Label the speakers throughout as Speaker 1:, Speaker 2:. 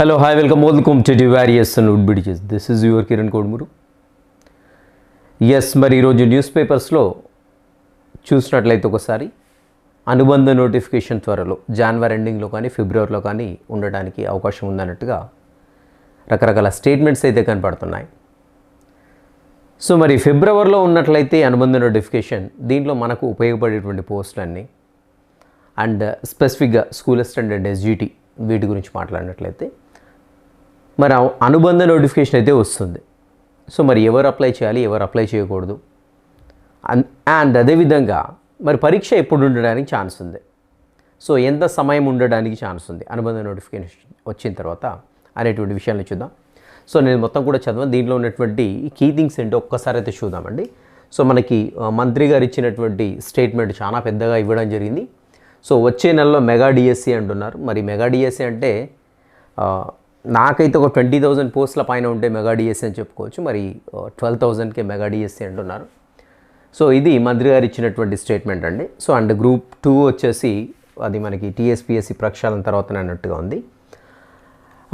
Speaker 1: Hello hi welcome welcome to warriors and wood wood this is your Kiran Kiran S మరి ఈరోజు news పేపర్స్లో చూసినట్లయితే ఒకసారి అనుబంధ నోటిఫికేషన్ త్వరలో జనవరి ఎండింగ్లో కానీ ఫిబ్రవరిలో కానీ ఉండడానికి అవకాశం ఉందన్నట్టుగా రకరకాల స్టేట్మెంట్స్ అయితే కనపడుతున్నాయి. సో మరి ఫిబ్రవరిలో ఉన్నట్లయితే అనుబంధ నోటిఫికేషన్ దీంట్లో మనకు ఉపయోగపడేటువంటి పోస్టులన్నీ అండ్ స్పెసిఫిక్గా స్కూల్ అసిస్టెంట్ అండ్ ఎస్జిటి వీటి గురించి మాట్లాడినట్లయితే మరి అనుబంధ నోటిఫికేషన్ అయితే వస్తుంది. సో మరి ఎవరు అప్లై చేయాలి ఎవరు అప్లై చేయకూడదు. అండ్ అదేవిధంగా మరి పరీక్ష ఎప్పుడు ఉండడానికి ఛాన్స్ ఉంది. సో ఎంత సమయం ఉండడానికి ఛాన్స్ ఉంది? అనుబంధ నోటిఫికేషన్ వచ్చిన తర్వాత అనేటువంటి విషయాన్ని చూద్దాం. సో నేను మొత్తం కూడా చదవను. దీంట్లో ఉన్నటువంటి కీ థింగ్స్ ఏంటో ఒక్కసారి అయితే చూద్దామండి. సో మనకి మంత్రి గారు ఇచ్చినటువంటి స్టేట్మెంట్ చాలా పెద్దగా ఇవ్వడం జరిగింది. సో వచ్చే నెలలో మెగా డిఎస్సి అంటున్నారు. మరి మెగా డిఎస్సి అంటే నాకైతే ఒక ట్వంటీ థౌజండ్ పోస్టుల పైన ఉంటే మెగా డిఎస్సీ అని చెప్పుకోవచ్చు. మరి ట్వెల్వ్ థౌజండ్కే మెగా డిఎస్సీ అంటున్నారు. సో ఇది మంత్రి గారు ఇచ్చినటువంటి స్టేట్మెంట్ అండి. సో అండ్ గ్రూప్ టూ వచ్చేసి అది మనకి టీఎస్పిఎస్సి ప్రక్షాళన తర్వాత అన్నట్టుగా ఉంది.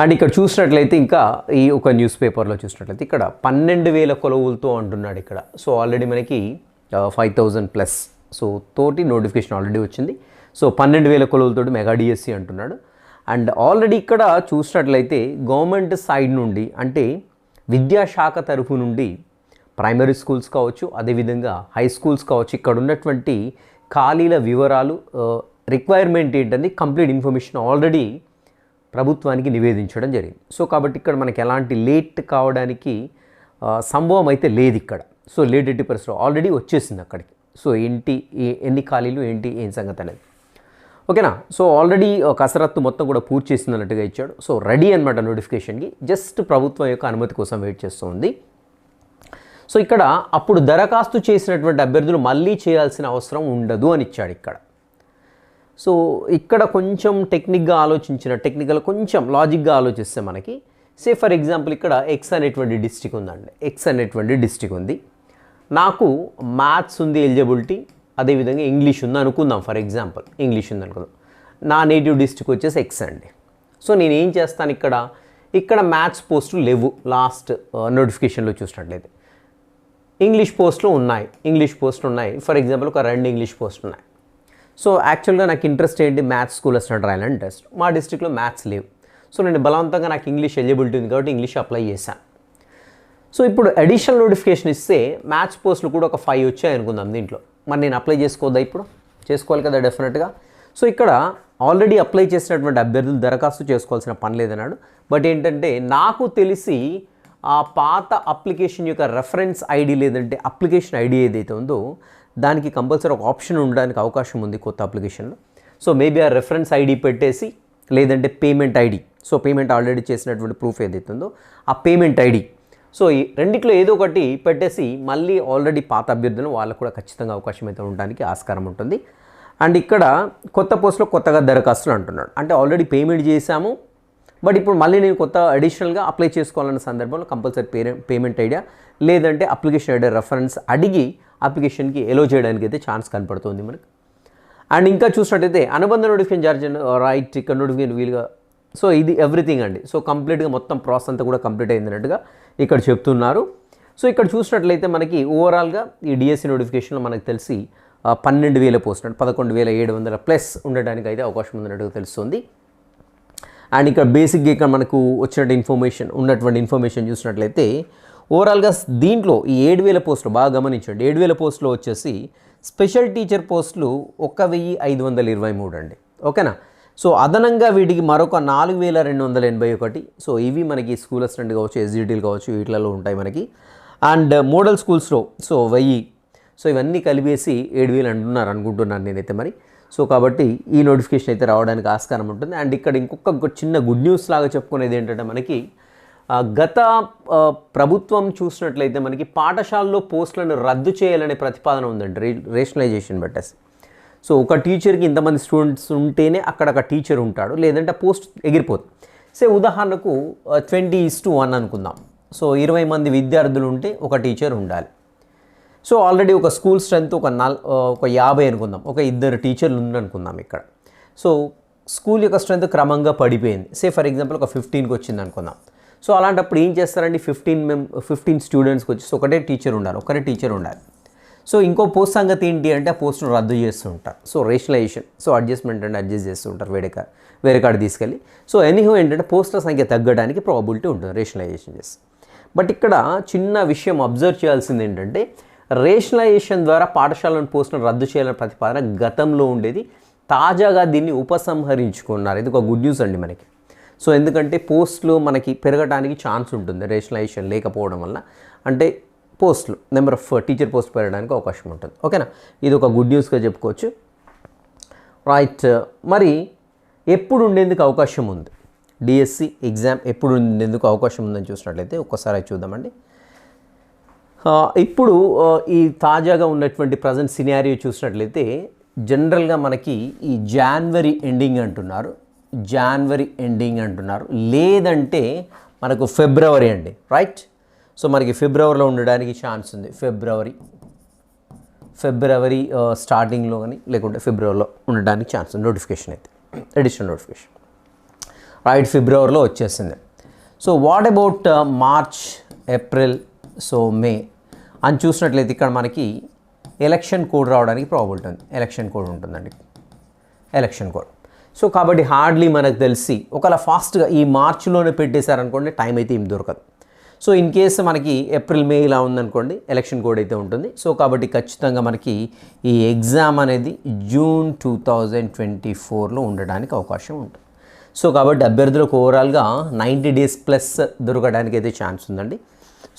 Speaker 1: అండ్ ఇక్కడ చూసినట్లయితే ఇంకా ఈ ఒక న్యూస్ పేపర్లో చూసినట్లయితే ఇక్కడ పన్నెండు వేల కొలువులతో అంటున్నాడు ఇక్కడ. సో ఆల్రెడీ మనకి ఫైవ్ థౌజండ్ ప్లస్. సో తోటి నోటిఫికేషన్ ఆల్రెడీ వచ్చింది. సో పన్నెండు వేల కొలువులతోటి మెగా డిఎస్సి అంటున్నాడు. అండ్ ఆల్రెడీ ఇక్కడ చూసినట్లయితే గవర్నమెంట్ సైడ్ నుండి అంటే విద్యాశాఖ తరఫు నుండి ప్రైమరీ స్కూల్స్ కావచ్చు అదేవిధంగా హై స్కూల్స్ కావచ్చు ఇక్కడ ఉన్నటువంటి ఖాళీల వివరాలు రిక్వైర్మెంట్ ఏంటని కంప్లీట్ ఇన్ఫర్మేషన్ ఆల్రెడీ ప్రభుత్వానికి నివేదించడం జరిగింది. సో కాబట్టి ఇక్కడ మనకి ఎలాంటి లేట్ కావడానికి సంభవం అయితే లేదు ఇక్కడ. సో లేట్ ఎట్టి పరిస్థితులు ఆల్రెడీ వచ్చేసింది అక్కడికి. సో ఏంటి ఎన్ని ఖాళీలు ఏంటి ఏం సంగతి అనేది. ఓకేనా? సో ఆల్రెడీ కసరత్తు మొత్తం కూడా పూర్తి చేసింది ఇచ్చాడు. సో రెడీ అనమాట నోటిఫికేషన్కి. జస్ట్ ప్రభుత్వం యొక్క అనుమతి కోసం వెయిట్ చేస్తుంది. సో ఇక్కడ అప్పుడు దరఖాస్తు చేసినటువంటి అభ్యర్థులు మళ్ళీ చేయాల్సిన అవసరం ఉండదు అని ఇచ్చాడు ఇక్కడ. సో ఇక్కడ కొంచెం టెక్నిక్గా ఆలోచించిన టెక్నికల్ కొంచెం లాజిక్గా ఆలోచిస్తే మనకి సే ఫర్ ఎగ్జాంపుల్ ఇక్కడ ఎక్స్ అనేటువంటి డిస్టిక్ ఉందండి. ఎక్స్ అనేటువంటి డిస్టిక్ ఉంది. నాకు మ్యాథ్స్ ఉంది ఎలిజిబిలిటీ అదేవిధంగా ఇంగ్లీష్ ఉంది అనుకుందాం ఫర్ ఎగ్జాంపుల్ ఇంగ్లీష్ ఉంది అనుకుందాం. నా నేటివ్ డిస్ట్రిక్ట్ వచ్చేసి ఎక్స్ అండి. సో నేను ఏం చేస్తాను ఇక్కడ? ఇక్కడ మ్యాథ్స్ పోస్టులు లేవు. లాస్ట్ నోటిఫికేషన్లో uh, చూసినట్లయితే. ఇంగ్లీష్ పోస్టులు ఉన్నాయి. ఇంగ్లీష్ పోస్టులు ఉన్నాయి. ఫర్ ఎగ్జాంపుల్ ఒక రెండు ఇంగ్లీష్ పోస్టులు ఉన్నాయి. సో యాక్చువల్గా నాకు ఇంట్రెస్ట్ ఏంటి? మ్యాథ్స్ స్కూల్ అసిస్టెంట్ రాయాలని ఇంట్రెస్ట్ మా డిస్ట్రిక్ట్లో మ్యాథ్స్ లేవు. సో నేను బలవంతంగా నాకు ఇంగ్లీష్ ఎలిజిబిలిటీ ఉంది కాబట్టి ఇంగ్లీష్ అప్లై చేశాను. సో ఇప్పుడు అడిషనల్ నోటిఫికేషన్ ఇస్తే మ్యాథ్స్ పోస్టులు కూడా ఒక ఫైవ్ వచ్చాయి అనుకుందాం దీంట్లో. మరి నేను అప్లై చేసుకోవద్దా ఇప్పుడు? చేసుకోవాలి కదా డెఫినెట్గా సో ఇక్కడ ఆల్రెడీ అప్లై చేసినటువంటి అభ్యర్థులు దరఖాస్తు చేసుకోవాల్సిన పని లేదన్నాడు. బట్ ఏంటంటే నాకు తెలిసి ఆ పాత అప్లికేషన్ యొక్క రెఫరెన్స్ ఐడి లేదంటే అప్లికేషన్ ఐడి ఏదైతే ఉందో దానికి కంపల్సరీ ఒక ఆప్షన్ ఉండడానికి అవకాశం ఉంది కొత్త అప్లికేషన్లో సో మేబీ ఆ రెఫరెన్స్ ఐడి పెట్టేసి లేదంటే payment ID so payment already చేసినటువంటి ప్రూఫ్ ఏదైతే ఉందో ఆ పేమెంట్ ఐడి సో ఈ రెండిట్లో ఏదో ఒకటి పెట్టేసి మళ్ళీ ఆల్రెడీ పాత అభ్యర్థులను వాళ్ళకు కూడా ఖచ్చితంగా అవకాశం అయితే ఉండడానికి ఆస్కారం ఉంటుంది. అండ్ ఇక్కడ కొత్త పోస్ట్లో కొత్తగా దరఖాస్తులు అంటున్నాడు. అంటే ఆల్రెడీ పేమెంట్ చేశాము బట్ ఇప్పుడు మళ్ళీ నేను కొత్త అడిషనల్గా అప్లై చేసుకోవాలన్న సందర్భంలో కంపల్సరీ పే పేమెంట్ ఐడియా లేదంటే అప్లికేషన్ ఐడియా రెఫరెన్స్ అడిగి అప్లికేషన్కి ఎలో చేయడానికి అయితే ఛాన్స్ కనపడుతుంది మనకు. అండ్ ఇంకా చూసినట్టయితే అనుబంధ నోటిఫికేషన్ చార్జ్ రైట్ ఇక్కడ నోటిఫికేషన్ వీలుగా సో ఇది ఎవ్రీథింగ్ అండి. సో కంప్లీట్గా మొత్తం ప్రాసెస్ అంతా కూడా కంప్లీట్ అయిందన్నట్టుగా ఇక్కడ చెప్తున్నారు. సో ఇక్కడ చూసినట్లయితే మనకి ఓవరాల్గా ఈ డిఎస్సి నోటిఫికేషన్లో మనకు తెలిసి పన్నెండు వేల పోస్ట్ అంటే పదకొండు వేల ఏడు వందల ప్లస్ ఉండడానికి అయితే అవకాశం ఉందన్నట్టుగా తెలుస్తుంది. అండ్ ఇక్కడ బేసిక్గా ఇక్కడ మనకు వచ్చినట్టు ఇన్ఫర్మేషన్ ఉన్నటువంటి ఇన్ఫర్మేషన్ చూసినట్లయితే ఓవరాల్గా దీంట్లో ఈ ఏడు వేల పోస్టులు బాగా గమనించండి. ఏడు వేల పోస్టులు వచ్చేసి స్పెషల్ టీచర్ పోస్టులు ఒక వెయ్యి ఐదు వందల ఇరవై మూడు అండి. ఓకేనా? సో అదనంగా వీటికి మరొక నాలుగు వేల రెండు వందల ఎనభై ఒకటి. సో ఇవి మనకి స్కూల్ అసిస్టెంట్ కావచ్చు ఎస్జిటీలు కావచ్చు వీటిలలో ఉంటాయి మనకి. అండ్ మోడల్ స్కూల్స్లో సో వెయ్యి. సో ఇవన్నీ కలిపేసి ఏడు వేలు అంటున్నారు అనుకుంటున్నాను నేనైతే మరి. సో కాబట్టి ఈ నోటిఫికేషన్ అయితే రావడానికి ఆస్కారం ఉంటుంది. అండ్ ఇక్కడ ఇంకొక చిన్న గుడ్ న్యూస్ లాగా చెప్పుకునేది ఏంటంటే మనకి గత ప్రభుత్వం చూసినట్లయితే మనకి పాఠశాలలో పోస్టులను రద్దు చేయాలనే ప్రతిపాదన ఉందండి. రేషనలైజేషన్ పెట్టేసి. సో ఒక టీచర్కి ఇంతమంది స్టూడెంట్స్ ఉంటేనే అక్కడ ఒక టీచర్ ఉంటాడు లేదంటే పోస్ట్ ఎగిరిపోతుంది సే ఉదాహరణకు ట్వంటీ ఇస్ టు వన్ అనుకుందాం. సో ఇరవై మంది విద్యార్థులు ఉంటే ఒక టీచర్ ఉండాలి. సో ఆల్రెడీ ఒక స్కూల్ స్ట్రెంత్ ఒక నల్ ఒక యాభై అనుకుందాం. ఒక ఇద్దరు టీచర్లు ఉందనుకుందాం ఇక్కడ. సో స్కూల్ యొక్క స్ట్రెంత్ క్రమంగా పడిపోయింది. సే ఫర్ ఎగ్జాంపుల్ ఒక ఫిఫ్టీన్కి వచ్చింది అనుకుందాం సో అలాంటప్పుడు ఏం చేస్తారండి? ఫిఫ్టీన్ మెం ఫిఫ్టీన్ స్టూడెంట్స్కి వచ్చేసి ఒకటే టీచర్ ఉండాలి ఒకటే టీచర్ ఉండాలి. సో ఇంకో పోస్ట్ సంగతి ఏంటి అంటే ఆ పోస్ట్ను రద్దు చేస్తూ ఉంటారు. సో రేషనలైజేషన్ సో అడ్జస్ట్మెంట్ అంటే అడ్జస్ట్ చేస్తుంటారు ఉంటారు వేరేకాడ కాడ తీసుకెళ్ళి. సో ఎనీహో ఏంటంటే పోస్టుల సంఖ్య తగ్గడానికి ప్రాబిలిటీ ఉంటుంది రేషనలైజేషన్ చేసి బట్ ఇక్కడ చిన్న విషయం అబ్జర్వ్ చేయాల్సింది ఏంటంటే రేషనలైజేషన్ ద్వారా పాఠశాలను పోస్టులను రద్దు చేయాలనే ప్రతిపాదన గతంలో ఉండేది. తాజాగా దీన్ని ఉపసంహరించుకున్నారు. ఇది ఒక గుడ్ న్యూస్ అండి మనకి. సో ఎందుకంటే పోస్టులు మనకి పెరగడానికి ఛాన్స్ ఉంటుంది రేషనలైజేషన్ లేకపోవడం వల్ల. అంటే పోస్టులు నెంబర్ ఆఫ్ టీచర్ పోస్ట్ పెరగడానికి అవకాశం ఉంటుంది. ఓకేనా? ఇది ఒక గుడ్ న్యూస్గా చెప్పుకోవచ్చు. రైట్ మరి ఎప్పుడు ఉండేందుకు అవకాశం ఉంది? డిఎస్సి ఎగ్జామ్ ఎప్పుడు ఉండేందుకు అవకాశం ఉందని చూసినట్లయితే ఒక్కసారి చూద్దామండి. ఇప్పుడు ఈ తాజాగా ఉన్నటువంటి ప్రజెంట్ సినారియో చూసినట్లయితే జనరల్గా మనకి ఈ జాన్వరి ఎండింగ్ అంటున్నారు. జాన్వరి ఎండింగ్ అంటున్నారు. లేదంటే మనకు ఫిబ్రవరి అండి. రైట్? సో మనకి ఫిబ్రవరిలో ఉండడానికి ఛాన్స్ ఉంది. ఫిబ్రవరి. ఫిబ్రవరి uh, స్టార్టింగ్లో కానీ లేకుంటే ఫిబ్రవరిలో ఉండడానికి ఛాన్స్ ఉంది. నోటిఫికేషన్ అయితే. అడిషనల్ నోటిఫికేషన్ రైట్ ఫిబ్రవరిలో వచ్చేసింది. So what about March April so May అని చూసినట్లయితే ఇక్కడ మనకి ఎలక్షన్ కోడ్ రావడానికి ప్రాబిలిటీ ఉంది. ఎలక్షన్ కోడ్ ఉంటుందండి. ఎలక్షన్ కోడ్ సో కాబట్టి హార్డ్లీ మనకు తెలిసి ఒకవేళ ఫాస్ట్గా ఈ మార్చిలోనే పెట్టేశారనుకోండి టైం అయితే ఏం దొరకదు. సో ఇన్ కేసు మనకి ఏప్రిల్ మే ఇలా ఉందనుకోండి ఎలక్షన్ కోడ్ అయితే ఉంటుంది. సో కాబట్టి ఖచ్చితంగా మనకి ఈ ఎగ్జామ్ అనేది జూన్ టూ థౌజండ్ ట్వంటీ ఫోర్లో ఉండడానికి అవకాశం ఉంటుంది. సో కాబట్టి అభ్యర్థులకు ఓవరాల్గా నైంటీ డేస్ ప్లస్ దొరకడానికి అయితే ఛాన్స్ ఉందండి.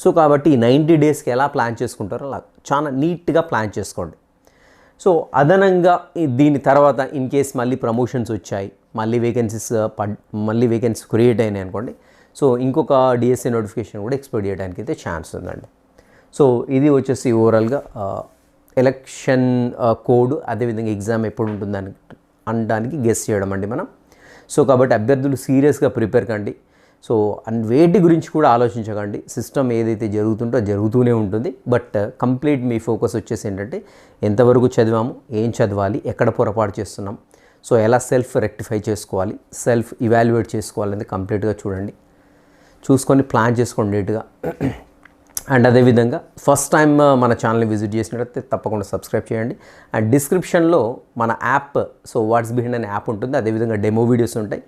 Speaker 1: సో కాబట్టి ఈ నైంటీ డేస్కి ఎలా ప్లాన్ చేసుకుంటారో అలా చాలా నీట్గా ప్లాన్ చేసుకోండి. సో అదనంగా దీని తర్వాత ఇన్ కేస్ మళ్ళీ ప్రమోషన్స్ వచ్చాయి మళ్ళీ వేకెన్సీస్ పడ్ మళ్ళీ వేకెన్సీ క్రియేట్ అయినాయి అనుకోండి సో ఇంకొక డిఎస్ఏ నోటిఫికేషన్ కూడా ఎక్స్పెక్ట్ చేయడానికి అయితే ఛాన్స్ ఉందండి. సో ఇది వచ్చేసి ఓవరాల్గా ఎలక్షన్ కోడ్ అదేవిధంగా ఎగ్జామ్ ఎప్పుడు ఉంటుందని అనడానికి గెస్ చేయడం అండి మనం. సో కాబట్టి అభ్యర్థులు సీరియస్గా ప్రిపేర్ కండి. సో అండ్ వేటి గురించి కూడా ఆలోచించకండి. సిస్టమ్ ఏదైతే జరుగుతుంటో అది జరుగుతూనే ఉంటుంది. బట్ కంప్లీట్ మీ ఫోకస్ వచ్చేసి ఏంటంటే ఎంతవరకు చదివాము ఏం చదవాలి ఎక్కడ పొరపాటు చేస్తున్నాం సో ఎలా సెల్ఫ్ రెక్టిఫై చేసుకోవాలి సెల్ఫ్ ఇవాల్యుయేట్ చేసుకోవాలని కంప్లీట్గా చూడండి. చూసుకొని ప్లాన్ చేసుకోండి నీట్గా అండ్ అదేవిధంగా ఫస్ట్ టైం మన ఛానల్ని విజిట్ చేసినట్లయితే తప్పకుండా సబ్స్క్రైబ్ చేయండి. అండ్ డిస్క్రిప్షన్లో మన యాప్ సో వాట్స్ బిహైండ్ అనే యాప్ ఉంటుంది. అదేవిధంగా డెమో వీడియోస్ ఉంటాయి.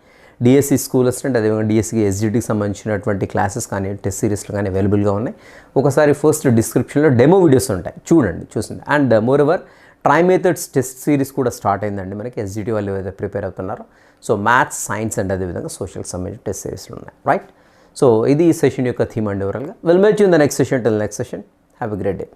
Speaker 1: డిఎస్సి స్కూల్ అసిస్టెంట్ అదేవిధంగా డిఎస్సికి ఎస్జిటికి సంబంధించినటువంటి క్లాసెస్ కానీ టెస్ట్ సిరీస్లు కానీ అవైలబుల్గా ఉన్నాయి. ఒకసారి ఫస్ట్ డిస్క్రిప్షన్లో డెమో వీడియోస్ ఉంటాయి. చూడండి చూసింది and more ever try methods test series కూడా స్టార్ట్ అయిందండి మనకి. ఎస్జిటి వాళ్ళు ఏదైతే ప్రిపేర్ అవుతున్నారో. సో మ్యాథ్స్ సైన్స్ అండ్ అదేవిధంగా సోషల్ సంబంధించిన టెస్ట్ సిరీస్లు ఉన్నాయి. రైట్ సో ఇది ఈ సెషన్ యొక్క థీమ్ అండి ఓవరాల్గా we'll meet in the next session till next session have a great day